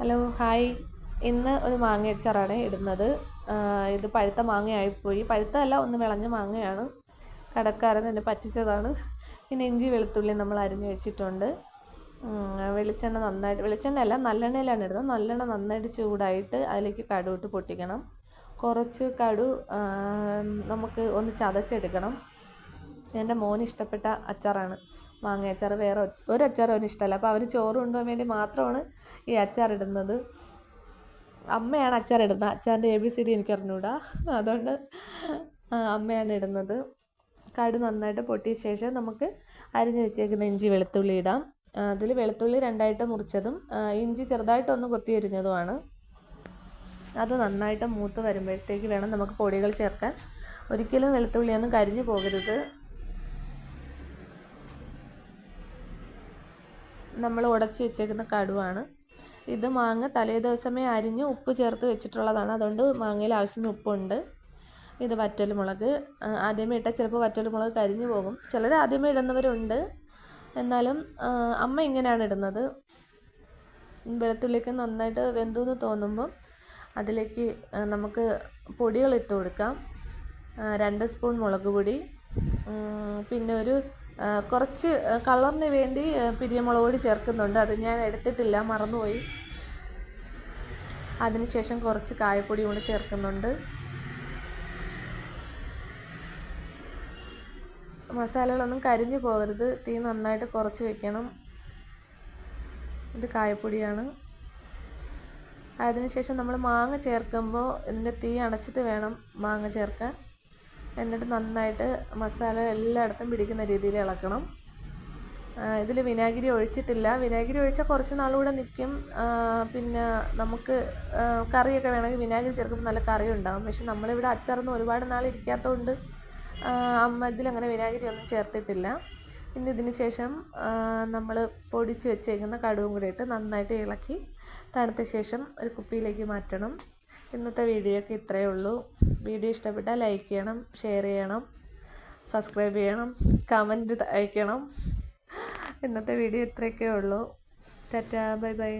Hello hi. ഇന്ന് ഒരു മാങ്ങ അച്ചാറാണ് ഇടുന്നത്. ഇത് പഴുത്ത മാങ്ങയായിപ്പോയി. പഴുത്തതല്ല ഒന്ന് വിളഞ്ഞ മാങ്ങയാണ്. കടക്കാരൻ എന്നെ പറ്റിച്ചതാണ്. പിന്നെ ഇഞ്ചി വെളുത്തുള്ളി നമ്മൾ അരിഞ്ഞു വെച്ചിട്ടുണ്ട്. വെളിച്ചെണ്ണ നന്നായിട്ട് വെളിച്ചെണ്ണ അല്ല നല്ലെണ്ണയിലാണ് ഇടുന്നത്. നല്ലെണ്ണ നന്നായിട്ട് ചൂടായിട്ട് അതിലേക്ക് കടുവിട്ട് പൊട്ടിക്കണം. കുറച്ച് കടു നമുക്ക് ഒന്ന് ചതച്ചെടുക്കണം. എന്റെ മോന് ഇഷ്ടപ്പെട്ട അച്ചാറാണ്. മാങ്ങ അച്ചാർ വേറെ ഒരു അച്ചാർ അവന് ഇഷ്ടമല്ല. അപ്പോൾ അവർ ചോറ് കൊണ്ടുപോകാൻ വേണ്ടി മാത്രമാണ് ഈ അച്ചാർ ഇടുന്നത്. അമ്മയാണ് അച്ചാർ ഇടുന്നത്. അച്ചാറിന്റെ എ ബി സി ഡി എനിക്ക് അറിഞ്ഞുകൂടാ. അതുകൊണ്ട് അമ്മയാണ് ഇടുന്നത്. കടു നന്നായിട്ട് പൊട്ടിയ ശേഷം നമുക്ക് അരിഞ്ഞ് വെച്ചേക്കുന്ന ഇഞ്ചി വെളുത്തുള്ളി ഇടാം. അതിൽ വെളുത്തുള്ളി രണ്ടായിട്ട് മുറിച്ചതും ഇഞ്ചി ചെറുതായിട്ടൊന്ന് കൊത്തി അരിഞ്ഞതുമാണ്. അത് നന്നായിട്ട് മൂത്ത് വരുമ്പോഴത്തേക്ക് വേണം നമുക്ക് പൊടികൾ ചേർക്കാൻ. ഒരിക്കലും വെളുത്തുള്ളിയൊന്നും കരിഞ്ഞു പോകരുത്. നമ്മൾ ഉടച്ചു വെച്ചേക്കുന്ന കടുവാണ്. ഇത് മാങ്ങ തലേ ദിവസമേ അരിഞ്ഞ് ഉപ്പ് ചേർത്ത് വെച്ചിട്ടുള്ളതാണ്. അതുകൊണ്ട് മാങ്ങയിൽ ആവശ്യത്തിന് ഉപ്പുണ്ട്. ഇത് വറ്റൽമുളക്. ആദ്യമേ ഇട്ടാൽ ചിലപ്പോൾ വറ്റൽമുളക് കരിഞ്ഞു പോകും. ചിലർ ആദ്യമേ ഇടുന്നവരുണ്ട്. എന്നാലും അമ്മ ഇങ്ങനെയാണ് ഇടുന്നത്. വെളുത്തുള്ളിക്ക് നന്നായിട്ട് വെന്തു എന്ന് തോന്നുമ്പോൾ അതിലേക്ക് നമുക്ക് പൊടികൾ ഇട്ട് കൊടുക്കാം. രണ്ട് സ്പൂൺ മുളക് പൊടി പിന്നെ ഒരു കുറച്ച് കളറിന് വേണ്ടി പിരിയമുളക് പൊടി ചേർക്കുന്നുണ്ട്. അത് ഞാൻ എടുത്തിട്ടില്ല മറന്നുപോയി. അതിനുശേഷം കുറച്ച് കായപ്പൊടി കൂടി ചേർക്കുന്നുണ്ട്. മസാലകളൊന്നും കരിഞ്ഞു പോകരുത്. തീ നന്നായിട്ട് കുറച്ച് വെക്കണം. ഇത് കായപ്പൊടിയാണ്. അതിനുശേഷം നമ്മൾ മാങ്ങ ചേർക്കുമ്പോൾ ഇതിന്റെ തീ അണച്ചിട്ട് വേണം മാങ്ങ ചേർക്കാൻ. എന്നിട്ട് നന്നായിട്ട് മസാല എല്ലായിടത്തും പിടിക്കുന്ന രീതിയിൽ ഇളക്കണം. ഇതിൽ വിനാഗിരി ഒഴിച്ചിട്ടില്ല. വിനാഗിരി ഒഴിച്ചാൽ കുറച്ച് നാളുകൂടെ നിൽക്കും പിന്നെ നമുക്ക് കറിയൊക്കെ വേണമെങ്കിൽ വിനാഗിരി ചേർക്കുമ്പോൾ നല്ല കറി ഉണ്ടാകും പക്ഷെ നമ്മളിവിടെ അച്ചാറൊന്നും ഒരുപാട് നാൾ ഇരിക്കാത്തതുകൊണ്ട് അമ്മ ഇതിലങ്ങനെ വിനാഗിരി ഒന്നും ചേർത്തിട്ടില്ല. ഇനി ഇതിന് ശേഷം നമ്മൾ പൊടിച്ച് വെച്ചേക്കുന്ന കടുവും കൂടെ ഇട്ട് നന്നായിട്ട് ഇളക്കി തണുത്ത ശേഷം ഒരു കുപ്പിയിലേക്ക് മാറ്റണം. ഇന്നത്തെ വീഡിയോ ഒക്കെ ഇത്രയേ ഉള്ളൂ. വീഡിയോ ഇഷ്ടപ്പെട്ടാൽ ലൈക്ക് ചെയ്യണം ഷെയർ ചെയ്യണം സബ്സ്ക്രൈബ് ചെയ്യണം കമന്റ് അയക്കണം. ഇന്നത്തെ വീഡിയോ ഇത്രയൊക്കെ ഉള്ളൂ. Tata bye bye.